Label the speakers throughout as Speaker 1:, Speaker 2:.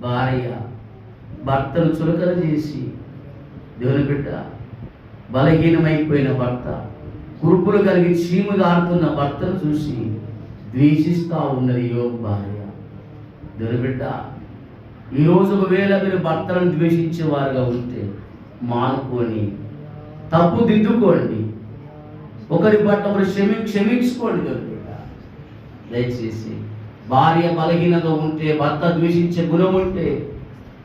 Speaker 1: భార్య భర్తను చులకన చేసి దేవుని బిడ్డ బలహీనమైపోయిన భర్త కురుపులు కలిగి చీము గారుతున్న భర్తను చూసి ద్వేషిస్తూ ఉన్నది యోగ భార్య. దేవుని బిడ్డ ఈరోజు ఒకవేళ మీరు భర్తలను ద్వేషించేవారుగా ఉంటే మానుకొని తప్పు దిద్దుకోండి ఒకరి పట్ల ఒకరు క్షమి క్షమించుకోండి దేవుని బిడ్డ. దయచేసి భార్య బలహీనత ఉంటే భర్త ద్వేషించే గుణం ఉంటే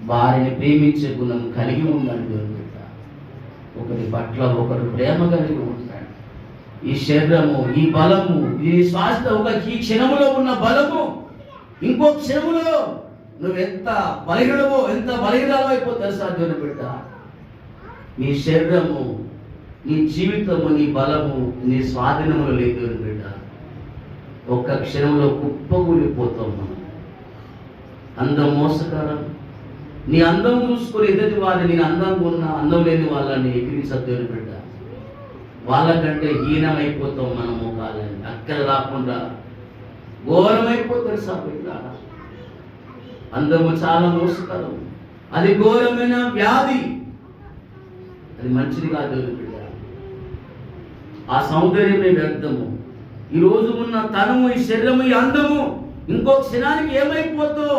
Speaker 1: భార్యని ప్రేమించే గుణం కలిగి ఉందని దేవుని ఒకరి పట్ల ఒకరు ప్రేమ కలిగి ఉంటాడు ఈ శరీరము ఈ బలము ఈ స్వాస్థ ఒక ఈ క్షణములో ఉన్న బలము ఇంకో క్షణములో నువ్వు ఎంత బలహీనమో ఎంత బలహీనాలో అయిపోతే తెలుసా దేవుని బిడ్డ? నీ శరీరము నీ జీవితము నీ బలము నీ స్వాధీనములో లేదు దేవుని బిడ్డ. ఒక్క క్షణంలో కుప్పకూలిపోతాం మనం. అందం మోసకరం. నీ అందం చూసుకొని ఎదుటి వారిని నేను అందంగా ఉన్న అందం లేని వాళ్ళని ఎగిరించద్దు బిడ్డ. వాళ్ళకంటే హీనమైపోతాం మన ముఖాలని అక్కడ రాకుండా ఘోరమైపోతారు సభ్యుల అందము చాలా మోసకరం. అది ఘోరమైన వ్యాధి. అది మంచిది కాదు బిడ్డ. ఆ సౌందర్యమే వ్యర్థము. ఈరోజు ఉన్న తనము ఈ శరీరము ఈ అందము ఇంకో క్షణానికి ఏమైపోతో?